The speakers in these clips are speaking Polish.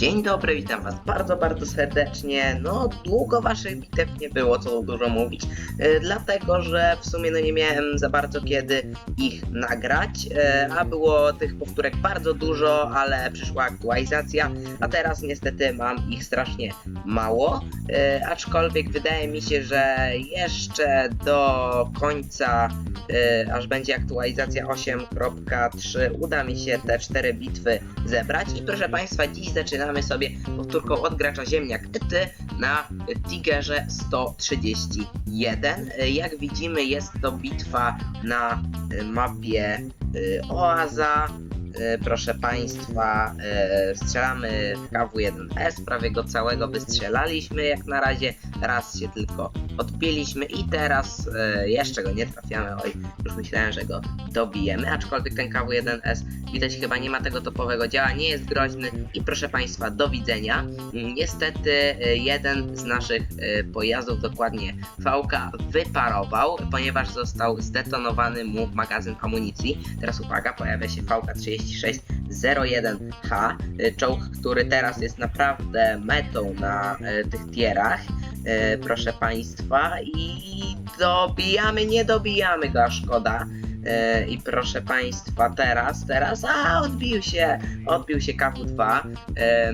Dzień dobry, witam was bardzo, bardzo serdecznie. No, długo waszych bitew nie było, co dużo mówić, e, dlatego że w sumie no nie miałem za bardzo kiedy ich nagrać, e, a było tych powtórek bardzo dużo, ale przyszła aktualizacja, a teraz niestety mam ich strasznie mało, e, aczkolwiek wydaje mi się, że jeszcze do końca, aż będzie aktualizacja 8.3, uda mi się te cztery bitwy zebrać i proszę Państwa, dziś zaczynamy sobie powtórką od gracza Ziemniak Ty na Tigerze 131. E, Jak widzimy jest to bitwa na mapie e, Oaza. E, Proszę Państwa, e, strzelamy w KW1S, prawie go całego wystrzelaliśmy jak na razie, raz się tylko odbiliśmy i teraz e, jeszcze go nie trafiamy, oj, już myślałem, że go dobijemy, aczkolwiek ten KW1S widać chyba nie ma tego topowego działa, nie jest groźny i proszę Państwa, do widzenia. Niestety e, jeden z naszych e, pojazdów, dokładnie VK, wyparował, ponieważ został zdetonowany mu magazyn amunicji. Teraz uwaga, pojawia się VK 3601H, e, czołg, który teraz jest naprawdę metą na tych tierach. E, proszę Państwa, i dobijamy, nie dobijamy go, a szkoda. E, I proszę Państwa, teraz, teraz, a odbił się, odbił się KW2. E,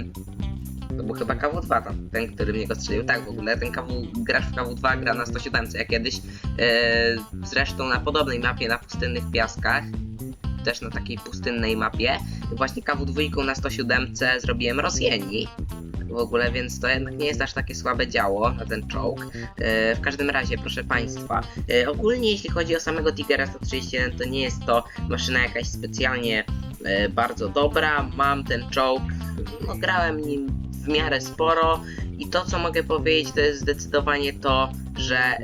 to był chyba KW2 tam, ten, który mnie go strzelił. Tak, w ogóle ten KW, gracz w KW2 gra na 107 jak kiedyś. E, zresztą na podobnej mapie, na pustynnych piaskach. Też na takiej pustynnej mapie. Właśnie KW2 na 107 zrobiłem Rosjeni. W ogóle, więc to jednak nie jest aż takie słabe działo na ten czołg. E, w każdym razie, proszę Państwa, e, ogólnie jeśli chodzi o samego Tigera 131, to nie jest to maszyna jakaś specjalnie e, bardzo dobra. Mam ten czołg, no grałem nim w miarę sporo i to co mogę powiedzieć to jest zdecydowanie to, że e,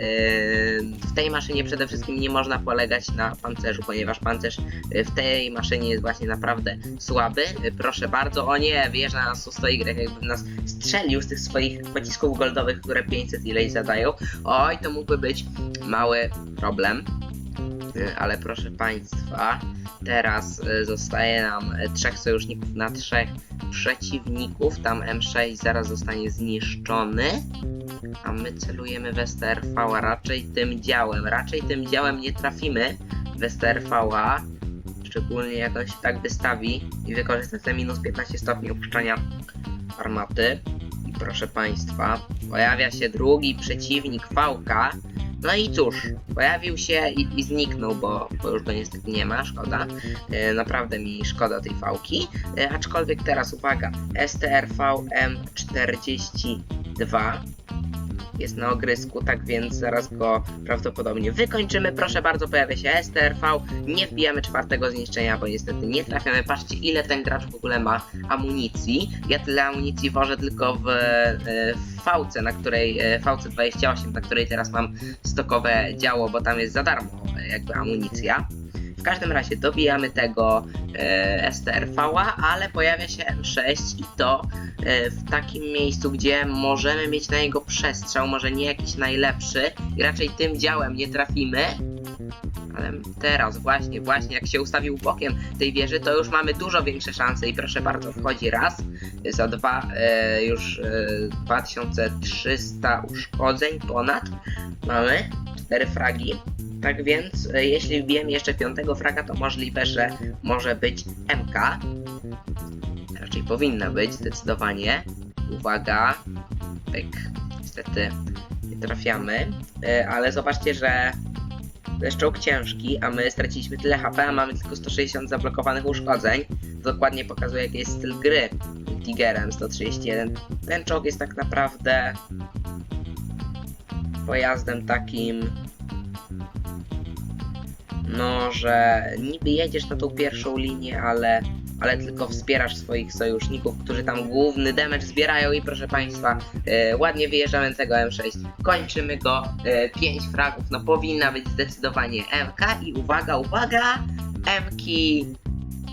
w tej maszynie przede wszystkim nie można polegać na pancerzu, ponieważ pancerz e, w tej maszynie jest właśnie naprawdę słaby. E, Proszę bardzo, o nie, wjeżdża nas 100 Y, jakby nas strzelił z tych swoich pocisków goldowych, które 500 ileś zadają. Oj, to mógłby być mały problem. Ale proszę Państwa, teraz e, zostaje nam e, trzech sojuszników na trzech przeciwników. Tam M6 zaraz zostanie zniszczony. A my celujemy w STRV, a raczej tym działem. Raczej tym działem nie trafimy w STRV-a. Szczególnie jak on się tak wystawi i wykorzysta te minus 15 stopni opuszczania armaty. I proszę Państwa, pojawia się drugi przeciwnik VK. No i cóż, pojawił się i, i zniknął, bo, bo już go niestety nie ma, szkoda. E, naprawdę mi szkoda tej fałki. E, aczkolwiek teraz uwaga, STRV M42 jest na ogrysku, tak więc zaraz go prawdopodobnie wykończymy. Proszę bardzo, pojawia się STRV. Nie wbijamy czwartego zniszczenia, bo niestety nie trafiamy. Patrzcie, ile ten gracz w ogóle ma amunicji. Ja tyle amunicji wożę tylko w, e, w VC, na której e, VC 28, na której teraz mam stokowe działo, bo tam jest za darmo jakby amunicja. W każdym razie dobijamy tego e, STRV-a, ale pojawia się M6 i to e, w takim miejscu, gdzie możemy mieć na niego przestrzał, może nie jakiś najlepszy i raczej tym działem nie trafimy. Ale teraz właśnie, właśnie jak się ustawił bokiem tej wieży, to już mamy dużo większe szanse i proszę bardzo, wchodzi raz, za dwa e, już e, 2300 uszkodzeń ponad mamy, cztery fragi. Tak więc, e, jeśli wbijemy jeszcze piątego fraga, to możliwe, że może być MK. Raczej powinna być, zdecydowanie. Uwaga. Pyk. Niestety nie trafiamy. E, Ale zobaczcie, że czołg ciężki, a my straciliśmy tyle HP, a mamy tylko 160 zablokowanych uszkodzeń. Dokładnie pokazuje, jaki jest styl gry Tigerem 131. Ten czołg jest tak naprawdę pojazdem takim no, że niby jedziesz na tą pierwszą linię, ale, ale tylko wspierasz swoich sojuszników, którzy tam główny damage zbierają i proszę Państwa, e, ładnie wyjeżdżamy tego M6, kończymy go, e, 5 fragów, no powinna być zdecydowanie MK i uwaga, uwaga, MK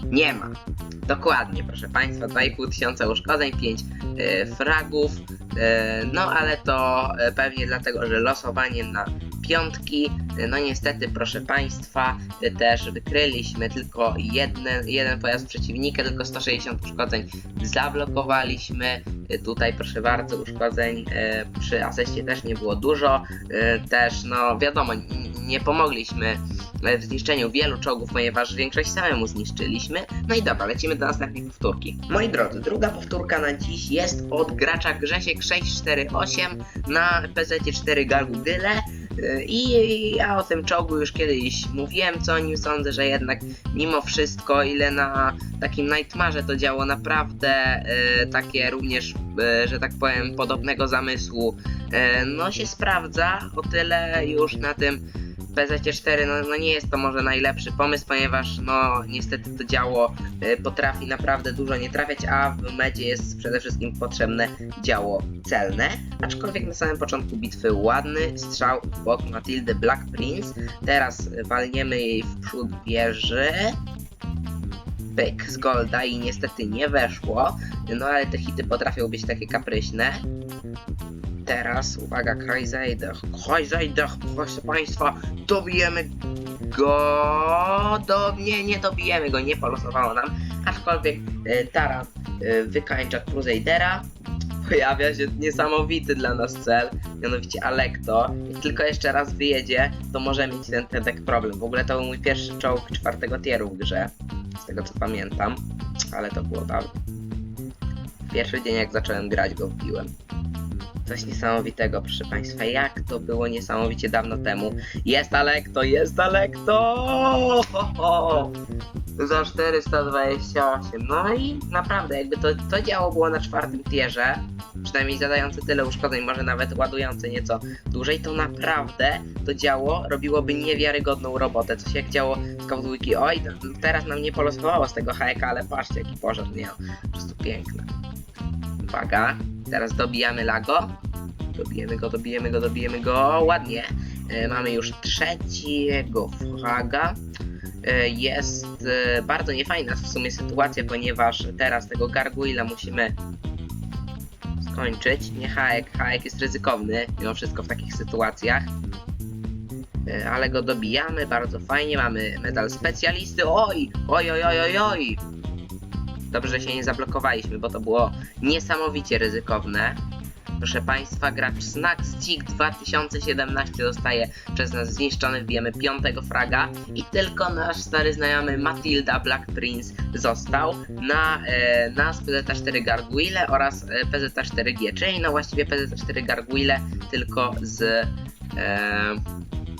nie ma. Dokładnie, proszę Państwa, 2,5 tysiąca uszkodzeń, 5 e, fragów, e, no ale to e, pewnie dlatego, że losowanie na piątki. No niestety, proszę Państwa, też wykryliśmy tylko jeden, jeden pojazd przeciwnika, tylko 160 uszkodzeń zablokowaliśmy. Tutaj proszę bardzo, uszkodzeń e, przy aseście też nie było dużo. E, Też, no wiadomo, nie pomogliśmy e, w zniszczeniu wielu czołgów, ponieważ większość samemu zniszczyliśmy. No i dobra, lecimy do następnej powtórki. Moi drodzy, druga powtórka na dziś jest od gracza Grzesiek 648 na PZ4 Galgudyle. I ja o tym czołgu już kiedyś mówiłem, co o nim sądzę, że jednak mimo wszystko, ile na takim Nightmarze to działo naprawdę y, takie również, y, że tak powiem, podobnego zamysłu, y, no się sprawdza, o tyle już na tym PZ4 no, no nie jest to może najlepszy pomysł, ponieważ no niestety to działo y, potrafi naprawdę dużo nie trafiać, a w medzie jest przede wszystkim potrzebne działo celne. Aczkolwiek na samym początku bitwy ładny strzał w bok Matildy Black Prince. Teraz walniemy jej w przód wieży. Pyk z Golda i niestety nie weszło. No ale te hity potrafią być takie kapryśne. Teraz uwaga, Krajzejdech. Krajzejdech, proszę Państwa, dobijemy go. Do... Nie, nie dobijemy go, nie polosowało nam. Aczkolwiek e, Tara e, wykańcza Crusadera. Pojawia się niesamowity dla nas cel, mianowicie Alekto. Jak tylko jeszcze raz wyjedzie, to może mieć ten Tedek problem. W ogóle to był mój pierwszy czołg czwartego tieru w grze, z tego co pamiętam, ale to było dawno. Pierwszy dzień jak zacząłem grać go wbiłem. Coś niesamowitego, proszę Państwa. Jak to było niesamowicie dawno temu. Jest Alekto, jest Alekto! Ho, ho. Za 428. No i naprawdę, jakby to, to działo było na czwartym tierze, przynajmniej zadające tyle uszkodzeń, może nawet ładujące nieco dłużej, to naprawdę to działo robiłoby niewiarygodną robotę. Co się jak działo z Duty. Oj, teraz nam nie polosowało z tego hajeka, ale patrzcie jaki pożar miał. Po prostu piękne. Uwaga, teraz dobijamy Lago. Dobijemy go, dobijemy go, dobijemy go. Ładnie. E, mamy już trzeciego fraga. E, jest e, bardzo niefajna w sumie sytuacja, ponieważ teraz tego garguila musimy skończyć. Nie haek, haek jest ryzykowny mimo wszystko w takich sytuacjach. E, Ale go dobijamy, bardzo fajnie, mamy medal specjalisty. Oj, oj, oj, oj, oj, oj. Dobrze, że się nie zablokowaliśmy, bo to było niesamowicie ryzykowne. Proszę Państwa, gracz Snack Stick 2017 zostaje przez nas zniszczony, wbijemy piątego fraga i tylko nasz stary znajomy Matilda Black Prince został na, e, na PZ4 Garguile oraz e, PZ4G, czyli no właściwie PZ4 Garguile tylko z e,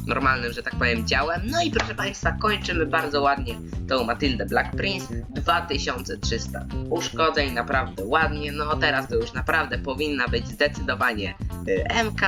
normalnym, że tak powiem, działem. No i proszę Państwa, kończymy bardzo ładnie tą Matildę Black Prince. 2300 uszkodzeń, naprawdę ładnie. No teraz to już naprawdę powinna być zdecydowanie y, MK.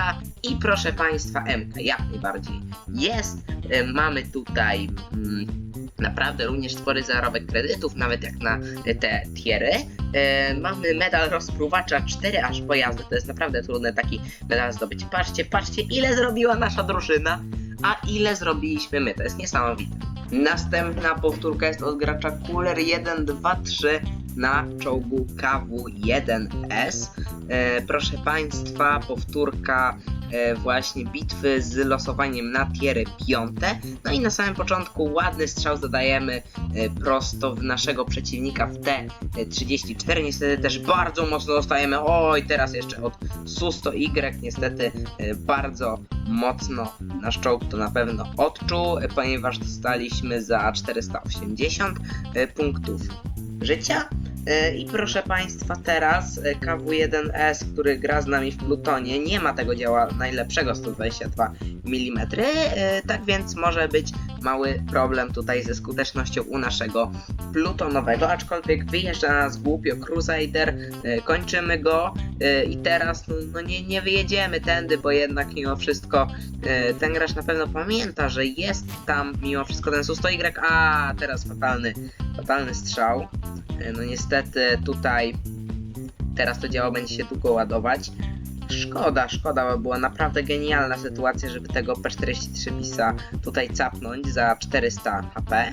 I proszę Państwa, MK jak najbardziej jest. Y, Mamy tutaj. Mm, Naprawdę również spory zarobek kredytów, nawet jak na te tiery. E, mamy medal rozpruwacza 4 aż pojazdy. To jest naprawdę trudne taki medal zdobyć. Patrzcie, patrzcie, ile zrobiła nasza drużyna, a ile zrobiliśmy my. To jest niesamowite. Następna powtórka jest od gracza Cooler 1, 2, 3 na czołgu KW1S. E, proszę Państwa, powtórka e, właśnie bitwy z losowaniem na tiery piąte. No i na samym początku ładny strzał zadajemy e, prosto w naszego przeciwnika w T34. Niestety też bardzo mocno dostajemy. Oj, teraz jeszcze od Susto-Y. Niestety bardzo mocno nasz czołg to na pewno odczuł, ponieważ dostaliśmy za 480 e, punktów życia. E, I proszę Państwa, teraz e, KW1S, który gra z nami w Plutonie, nie ma tego działa najlepszego 122 mm, e, tak więc może być mały problem tutaj ze skutecznością u naszego plutonowego, aczkolwiek wyjeżdża na nas głupio Crusader, kończymy go i teraz no, no nie, nie wyjedziemy tędy, bo jednak mimo wszystko ten gracz na pewno pamięta, że jest tam mimo wszystko ten Susto-Y, a teraz fatalny, fatalny strzał. No niestety tutaj teraz to działo będzie się długo ładować. Szkoda, szkoda, bo była naprawdę genialna sytuacja, żeby tego P43 Pisa tutaj capnąć za 400 HP.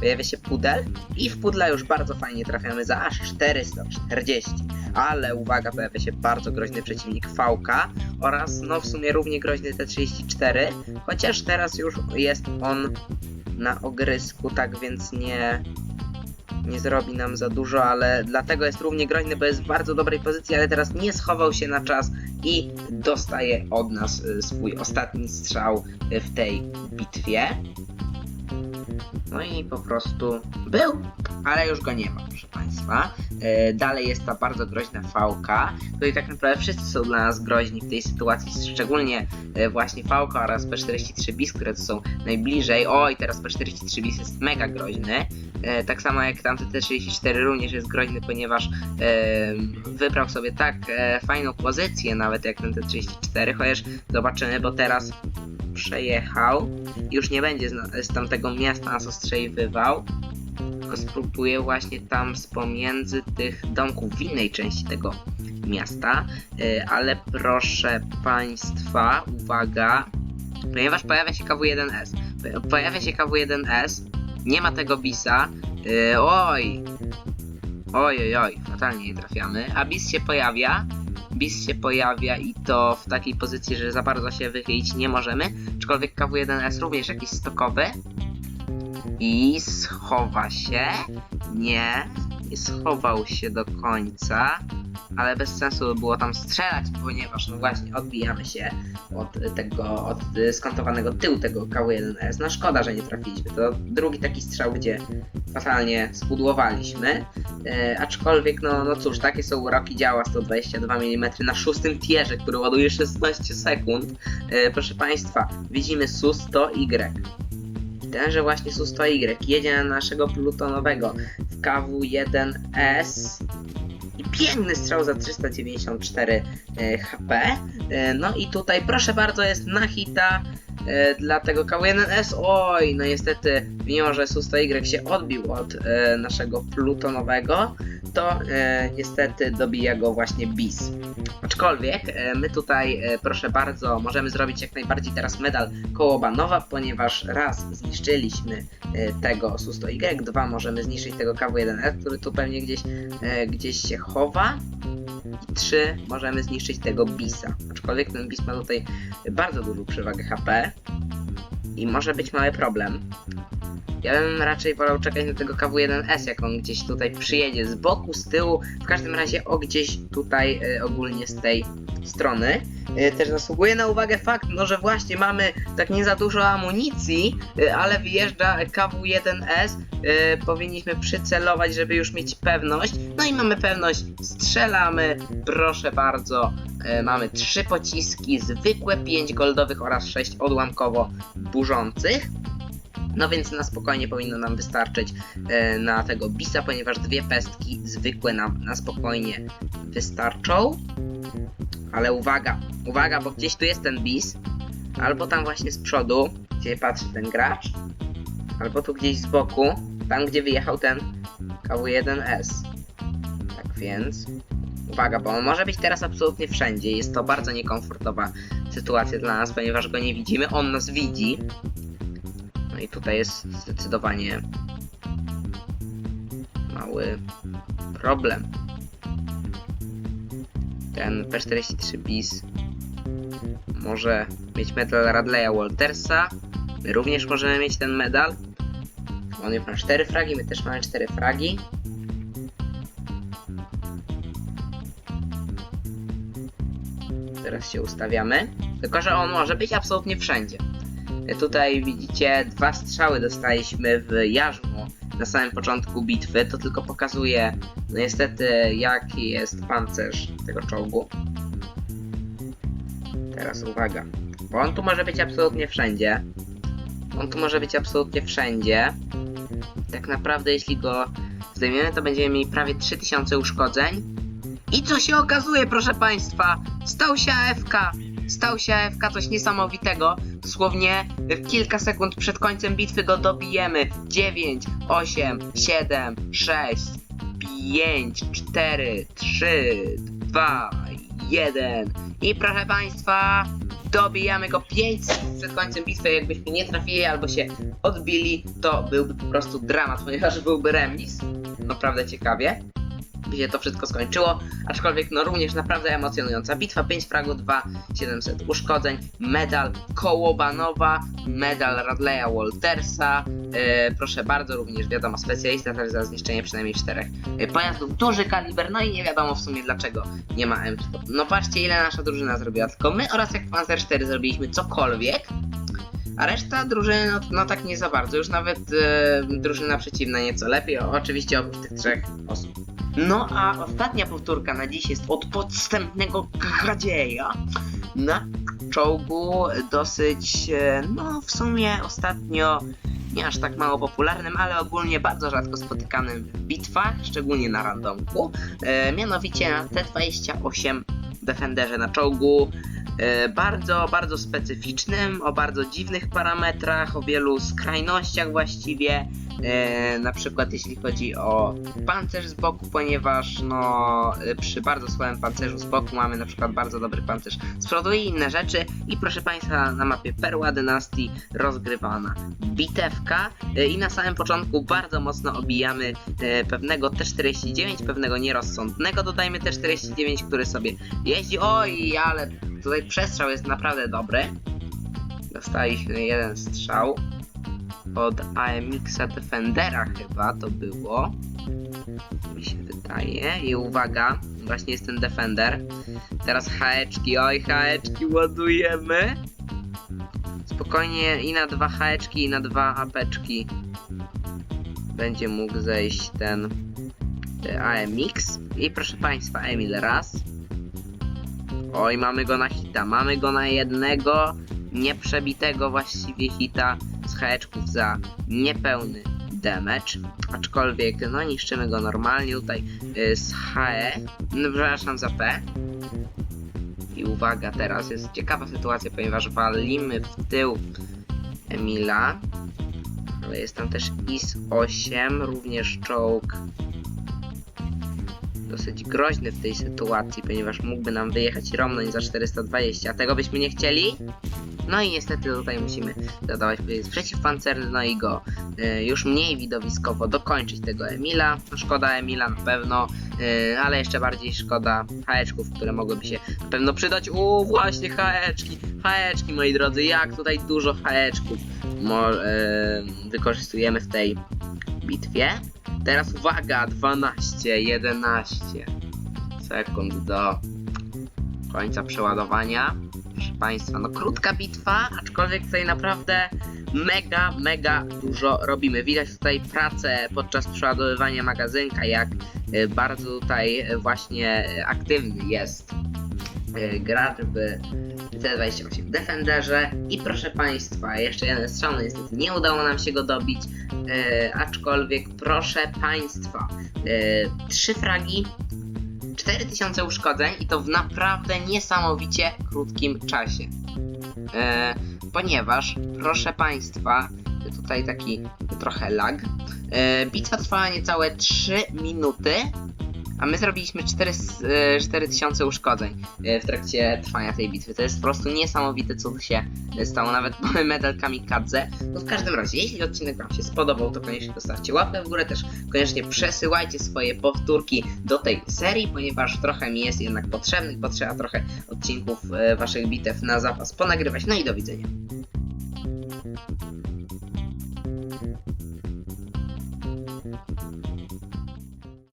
pojawia się pudel i w pudla już bardzo fajnie trafiamy za aż 440. Ale uwaga, pojawia się bardzo groźny przeciwnik VK oraz no w sumie równie groźny T34, chociaż teraz już jest on na ogrysku, tak więc nie nie zrobi nam za dużo, ale dlatego jest równie groźny, bo jest w bardzo dobrej pozycji, ale teraz nie schował się na czas i dostaje od nas y, swój ostatni strzał y, w tej bitwie. No i po prostu był, ale już go nie ma, proszę Państwa. E, Dalej jest ta bardzo groźna VK. Tutaj tak naprawdę wszyscy są dla nas groźni w tej sytuacji, szczególnie e, właśnie VK oraz P43 BIS, które to są najbliżej. Oj, teraz P43 BIS jest mega groźny. E, tak samo jak tamty T34 również jest groźny, ponieważ e, wybrał sobie tak e, fajną pozycję, nawet jak ten T34, chociaż zobaczymy, bo teraz przejechał. Już nie będzie z, tamtego miasta nas ostrzeliwywał, tylko spróbuje właśnie tam z pomiędzy tych domków w innej części tego miasta. E, ale proszę Państwa, uwaga, ponieważ pojawia się KW1S. Po- Pojawia się KW1S, nie ma tego bisa. Yy, oj! Oj, oj, oj, fatalnie nie trafiamy. A bis się pojawia. Bis się pojawia i to w takiej pozycji, że za bardzo się wychylić nie możemy. Aczkolwiek KW1S również jakiś stokowy. I schowa się. Nie, nie schował się do końca. Ale bez sensu było tam strzelać, ponieważ no właśnie odbijamy się od tego, od skontowanego tyłu tego KW1S. No szkoda, że nie trafiliśmy. To drugi taki strzał, gdzie fatalnie spudłowaliśmy. E, aczkolwiek, no, no cóż, takie są uroki działa 122 mm na szóstym tierze, który ładuje 16 sekund. E, proszę Państwa, widzimy SU-100Y. I tenże właśnie SU-100Y jedzie na naszego plutonowego w KW1S. I piękny strzał za 394 e, HP. E, No i tutaj proszę bardzo jest na hita e, dla tego KW1S. Oj, no niestety mimo, że SU-100Y się odbił od e, naszego plutonowego, to e, niestety dobija go właśnie BIS. Aczkolwiek e, my tutaj, e, proszę bardzo, możemy zrobić jak najbardziej teraz medal kołobanowa, ponieważ raz zniszczyliśmy e, tego SU-100Y, dwa możemy zniszczyć tego KW1S, który tu pewnie gdzieś, e, gdzieś się chowa. I trzy możemy zniszczyć tego Bisa. Aczkolwiek ten Bis ma tutaj bardzo dużą przewagę HP i może być mały problem. Ja bym raczej wolał czekać na tego KW1S, jak on gdzieś tutaj przyjedzie z boku, z tyłu, w każdym razie o gdzieś tutaj e, ogólnie z tej strony. E, też zasługuje na uwagę fakt, no że właśnie mamy tak nie za dużo amunicji, e, ale wyjeżdża KW1S, e, powinniśmy przycelować, żeby już mieć pewność. No i mamy pewność, strzelamy, proszę bardzo. Mamy trzy pociski, zwykłe 5 goldowych oraz 6 odłamkowo burzących. No więc na spokojnie powinno nam wystarczyć e, na tego bisa, ponieważ dwie pestki zwykłe nam na spokojnie wystarczą. Ale uwaga, uwaga, bo gdzieś tu jest ten bis, albo tam właśnie z przodu, gdzie patrzy ten gracz, albo tu gdzieś z boku, tam gdzie wyjechał ten KW1S. Tak więc, uwaga, bo on może być teraz absolutnie wszędzie. Jest to bardzo niekomfortowa sytuacja dla nas, ponieważ go nie widzimy, on nas widzi. I tutaj jest zdecydowanie mały problem. Ten P43 bis może mieć medal Radleya Waltersa. My również możemy mieć ten medal. On już ma 4 fragi, my też mamy 4 fragi. Teraz się ustawiamy. Tylko, że on może być absolutnie wszędzie. Tutaj widzicie, dwa strzały dostaliśmy w jarzmo na samym początku bitwy. To tylko pokazuje, no niestety, jaki jest pancerz tego czołgu. Teraz uwaga, bo on tu może być absolutnie wszędzie. On tu może być absolutnie wszędzie. Tak naprawdę, jeśli go zdejmiemy, to będziemy mieli prawie 3000 uszkodzeń. I co się okazuje, proszę Państwa? Stał się AFK. Stał się AFK coś niesamowitego. Dosłownie w kilka sekund przed końcem bitwy go dobijemy. 9, 8, 7, 6, 5, 4, 3, 2, 1. I proszę Państwa, dobijamy go 5 sekund przed końcem bitwy, jakbyśmy nie trafili albo się odbili, to byłby po prostu dramat, ponieważ byłby remis. Naprawdę ciekawie się to wszystko skończyło, aczkolwiek no również naprawdę emocjonująca bitwa, 5 fragów, 2 700 uszkodzeń, medal Kołobanowa, medal Radleya Waltersa, e, proszę bardzo, również wiadomo, specjalista też za zniszczenie przynajmniej czterech e, pojazdów, duży kaliber, no i nie wiadomo w sumie dlaczego nie ma M. No patrzcie ile nasza drużyna zrobiła, tylko my oraz jak Panzer 4 zrobiliśmy cokolwiek, a reszta drużyny, no, no tak nie za bardzo. Już nawet e, drużyna przeciwna nieco lepiej, oczywiście oprócz tych trzech osób. No a ostatnia powtórka na dziś jest od podstępnego kradzieja. Na czołgu dosyć, e, no w sumie ostatnio nie aż tak mało popularnym, ale ogólnie bardzo rzadko spotykanym w bitwach, szczególnie na randomku. E, mianowicie na T28 Defenderze na czołgu. E, bardzo, bardzo specyficznym, o bardzo dziwnych parametrach, o wielu skrajnościach właściwie. E, na przykład jeśli chodzi o pancerz z boku, ponieważ no przy bardzo słabym pancerzu z boku mamy na przykład bardzo dobry pancerz z przodu i inne rzeczy. I proszę Państwa, na mapie Perła Dynastii rozgrywana bitewka e, i na samym początku bardzo mocno obijamy e, pewnego T49, pewnego nierozsądnego, dodajmy T49, który sobie jeździ. Oj, ale tutaj przestrzał jest naprawdę dobry. Dostaliśmy jeden strzał od AMX-a Defendera chyba to było. Mi się wydaje. I uwaga, właśnie jest ten Defender. Teraz haeczki, oj haeczki ładujemy. Spokojnie i na dwa haeczki i na dwa apeczki będzie mógł zejść ten AMX. I proszę Państwa, Emil raz. Oj, mamy go na hita, mamy go na jednego nieprzebitego właściwie hita z haeczków za niepełny damage, aczkolwiek no niszczymy go normalnie tutaj y, z HE, no, przepraszam za P. I uwaga, teraz jest ciekawa sytuacja, ponieważ walimy w tył Emila, ale jest tam też IS-8, również czołg. Dosyć groźny w tej sytuacji, ponieważ mógłby nam wyjechać Romnoń za 420, a tego byśmy nie chcieli. No i niestety tutaj musimy dodawać jest przeciwpancerny, no i go y, już mniej widowiskowo dokończyć tego Emila. No, szkoda Emila na pewno, y, ale jeszcze bardziej szkoda haeczków, które mogłyby się na pewno przydać. U właśnie haeczki, haeczki moi drodzy, jak tutaj dużo haeczków mo, y, wykorzystujemy w tej bitwie. Teraz uwaga, 12, 11 sekund do końca przeładowania. Proszę Państwa, no krótka bitwa, aczkolwiek tutaj naprawdę mega, mega dużo robimy. Widać tutaj pracę podczas przeładowywania magazynka, jak e, bardzo tutaj właśnie aktywny jest e, gracz w T28 w Defenderze i proszę Państwa, jeszcze jeden strzał, no niestety nie udało nam się go dobić, e, aczkolwiek proszę Państwa, trzy fragi, 4000 uszkodzeń i to w naprawdę niesamowicie krótkim czasie. E, ponieważ, proszę Państwa, tutaj taki trochę lag. E, bitwa trwała niecałe 3 minuty, a my zrobiliśmy 4, e, 4000 uszkodzeń e, w trakcie trwania tej bitwy. To jest po prostu niesamowite, co tu się stało. Nawet mamy medal kamikadze. No w każdym razie, jeśli odcinek Wam się spodobał, to koniecznie zostawcie łapkę w górę. Też koniecznie przesyłajcie swoje powtórki do tej serii, ponieważ trochę mi jest jednak potrzebnych, bo trzeba trochę odcinków e, Waszych bitew na zapas ponagrywać. No i do widzenia.